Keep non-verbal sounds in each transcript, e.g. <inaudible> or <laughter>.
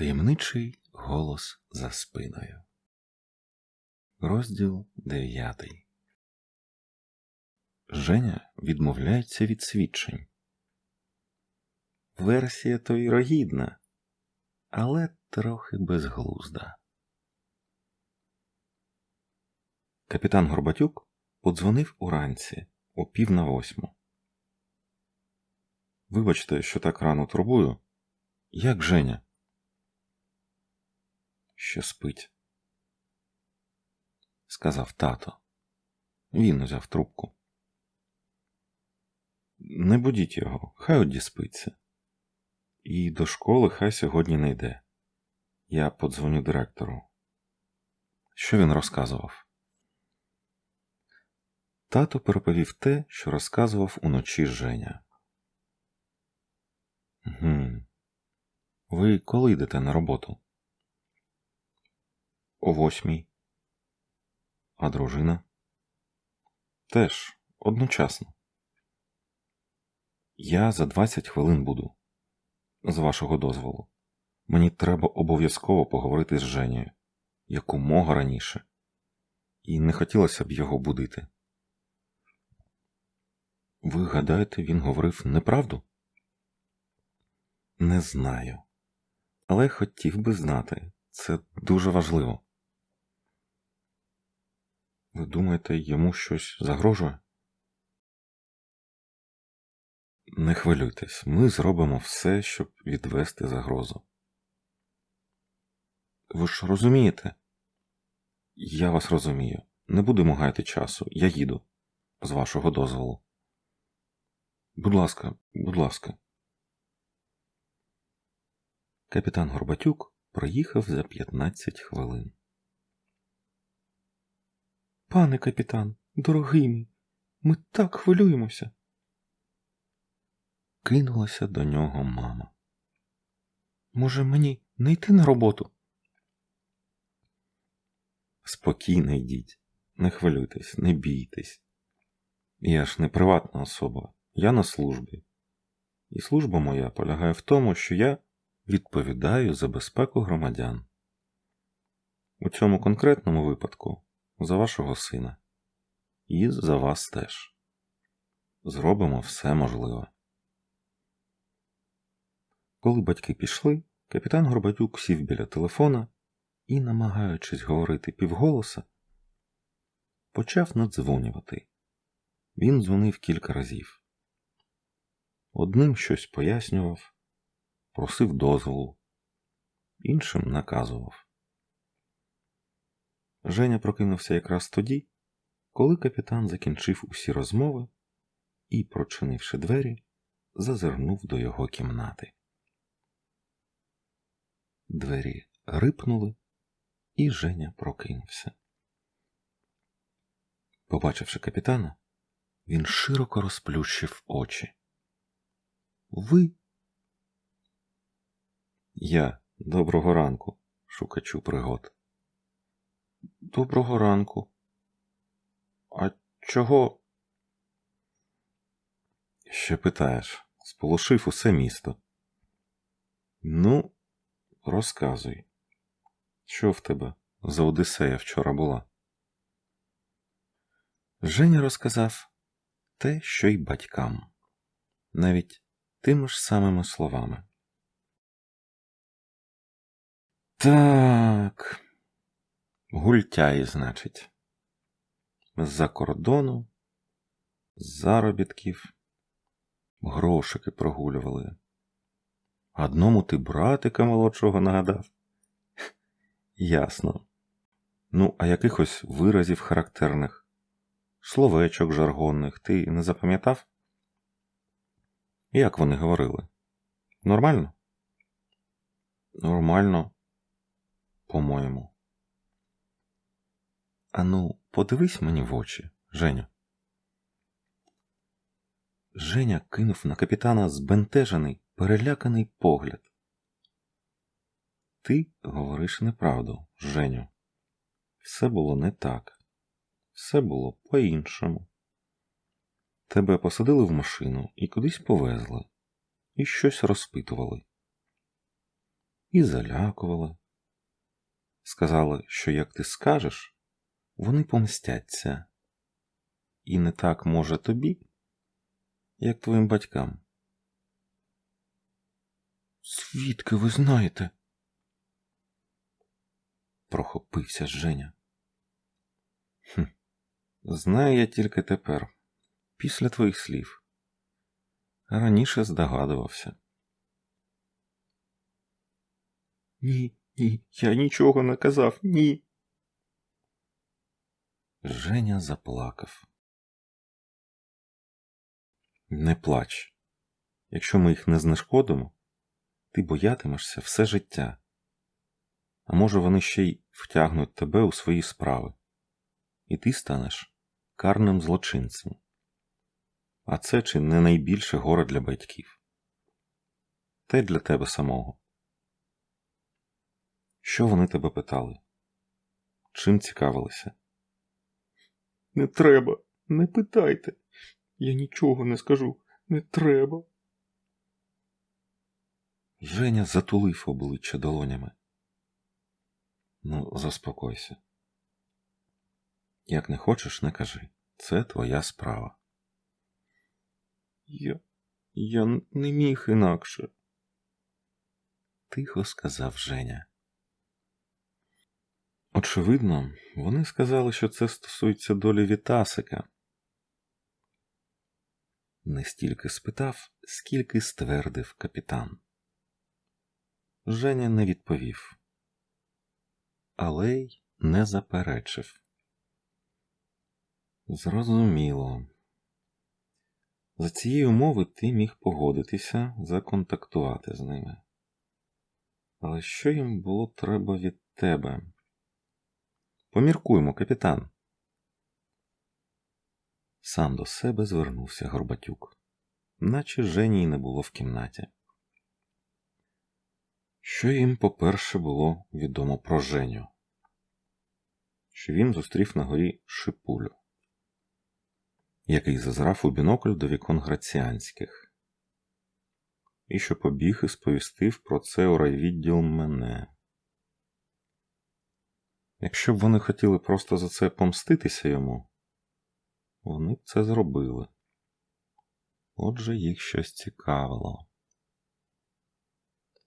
Таємничий голос за спиною. Розділ дев'ятий. Женя відмовляється від свідчень. Версія то вірогідна, але трохи безглузда. Капітан Горбатюк подзвонив уранці о пів на восьму. Вибачте, що так рано турбую. Як Женя? Що спить, сказав тато. Він узяв трубку. Не будіть його, хай одіспиться. І до школи хай сьогодні не йде. Я подзвоню директору. Що він розказував? Тато переповів те, що розказував уночі Женя. Гм. Ви коли йдете на роботу? О восьмій. А дружина? Теж одночасно. Я за 20 хвилин буду. З вашого дозволу. Мені треба обов'язково поговорити з Женєю якомога раніше, і не хотілося б його будити. Ви гадаєте, він говорив неправду? Не знаю. Але хотів би знати. Це дуже важливо. Ви думаєте, йому щось загрожує? Не хвилюйтесь, ми зробимо все, щоб відвести загрозу. Ви ж розумієте? Я вас розумію. Не будемо гаяти часу. Я їду, з вашого дозволу. Будь ласка, будь ласка. Капітан Горбатюк проїхав за 15 хвилин. Пане капітан, дорогий мій, ми так хвилюємося. Кинулася до нього мама. Може, мені не йти на роботу? Спокійно йдіть, не хвилюйтесь, не бійтесь. Я ж не приватна особа, я на службі. І служба моя полягає в тому, що я відповідаю за безпеку громадян. У цьому конкретному випадку за вашого сина. І за вас теж. Зробимо все можливе. Коли батьки пішли, капітан Горбатюк сів біля телефона і, намагаючись говорити півголоса, почав надзвонювати. Він дзвонив кілька разів. Одним щось пояснював, просив дозволу, іншим наказував. Женя прокинувся якраз тоді, коли капітан закінчив усі розмови і, прочинивши двері, зазирнув до його кімнати. Двері рипнули, і Женя прокинувся. Побачивши капітана, він широко розплющив очі. Ви? Я доброго ранку, шукачу пригод. Доброго ранку. А чого? Ще питаєш, сполошив усе місто. Ну, розказуй, що в тебе за Одисея вчора була? Женя розказав те, що й батькам, навіть тими ж самими словами. Так. Гультяї, значить, з-за кордону, з заробітків, грошики прогулювали. Одному ти братика молодшого нагадав? <laughs> Ясно. Ну, а якихось виразів характерних, словечок жаргонних ти не запам'ятав? Як вони говорили? Нормально? Нормально, по-моєму. Ану, подивись мені в очі, Женя. Женя кинув на капітана збентежений, переляканий погляд. Ти говориш неправду, Женю. Все було не так. Все було по-іншому. Тебе посадили в машину і кудись повезли, і щось розпитували. і залякували. Сказали, що як ти скажеш, вони помстяться. І не так може тобі, як твоїм батькам. Звідки ви знаєте? прохопився Женя. Хм. Знаю я тільки тепер, після твоїх слів. Раніше здогадувався. Ні, ні, я нічого не казав, ні. Женя заплакав. Не плач. Якщо ми їх не знешкодимо, ти боятимешся все життя. А може, вони ще й втягнуть тебе у свої справи, і ти станеш карним злочинцем. А це чи не найбільше горе для батьків? Й для тебе самого. Що вони тебе питали? Чим цікавилися? Не треба, не питайте. Я нічого не скажу. Не треба. Женя затулив обличчя долонями. Ну, заспокойся. Як не хочеш, не кажи. Це твоя справа. Я. Я не міг інакше. Тихо сказав Женя. Очевидно, вони сказали, що це стосується долі Вітасика. Не стільки спитав, скільки ствердив капітан. Женя не відповів, але й не заперечив. Зрозуміло. За цієї умови ти міг погодитися законтактувати з ними. Але що їм було треба від тебе? Поміркуймо, капітан. Сам до себе звернувся Горбатюк, наче Жені й не було в кімнаті. Що їм, по-перше, було відомо про Женю, що він зустрів на горі Шипулю, який зазрав у бінокль до вікон граціанських, і що побіг і сповістив про це у райвідділ мене. Якщо б вони хотіли просто за це помститися йому, вони б це зробили. Отже, їх щось цікавило.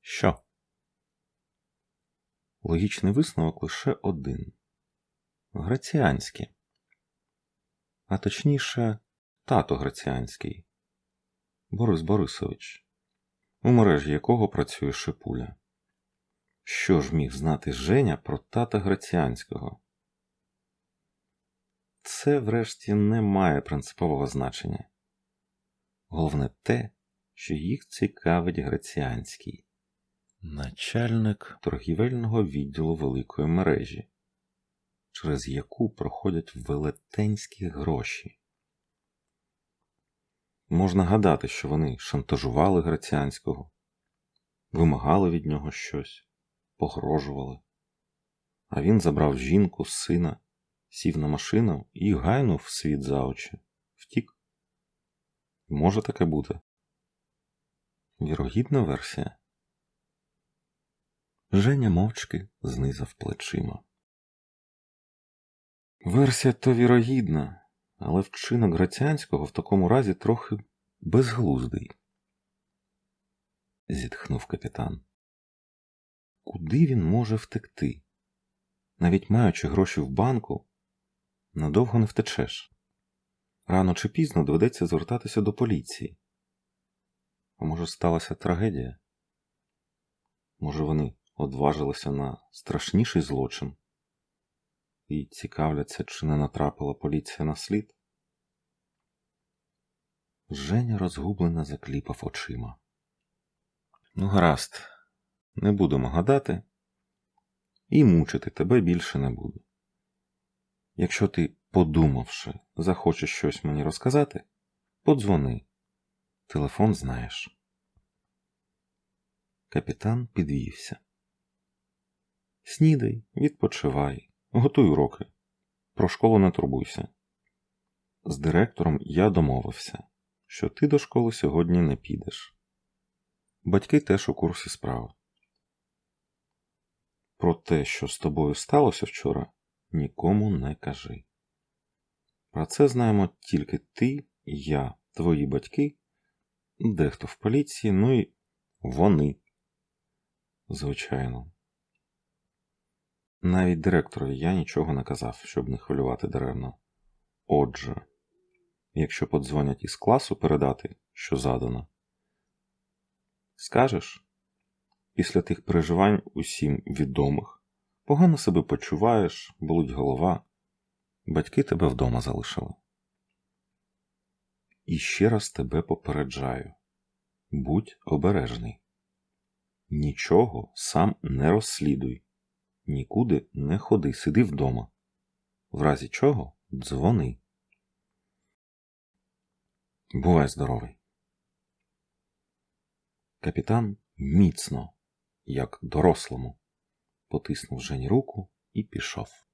Що? Логічний висновок лише один Граціанський. А точніше, тато Граціанський Борис Борисович, у мережі якого працює Шипуля. Що ж міг знати Женя про тата Граціанського? Це, врешті, не має принципового значення. Головне те, що їх цікавить Граціанський, начальник торгівельного відділу великої мережі, через яку проходять велетенські гроші. Можна гадати, що вони шантажували Граціанського, вимагали від нього щось погрожували. А він забрав жінку, сина, сів на машину і гайнув світ за очі. Втік. Може таке бути. Вірогідна версія. Женя мовчки знизав плечима. Версія то вірогідна, але вчинок Граціанського в такому разі трохи безглуздий, зітхнув капітан. Куди він може втекти? Навіть маючи гроші в банку, надовго не втечеш. Рано чи пізно доведеться звертатися до поліції. А може, сталася трагедія? Може, вони одважилися на страшніший злочин і цікавляться, чи не натрапила поліція на слід? Женя розгублено закліпав очима. Ну, гаразд. Не будемо гадати, і мучити тебе більше не буду. Якщо ти, подумавши, захочеш щось мені розказати, подзвони. Телефон знаєш. Капітан підвівся. Снідай, відпочивай, готуй уроки. Про школу не турбуйся. З директором я домовився, що ти до школи сьогодні не підеш. Батьки теж у курсі справи. Про те, що з тобою сталося вчора, нікому не кажи. Про це знаємо тільки ти, я, твої батьки, дехто в поліції, ну і вони. Звичайно. Навіть директорові я нічого не казав, щоб не хвилювати даремно. Отже, якщо подзвонять із класу передати, що задано, скажеш, після тих переживань усім відомих, погано себе почуваєш, болить голова, батьки тебе вдома залишили. І ще раз тебе попереджаю будь обережний. Нічого сам не розслідуй, нікуди не ходи, сиди вдома. В разі чого дзвони. Бувай здоровий. Капітан міцно, як дорослому, потиснув Жені руку і пішов.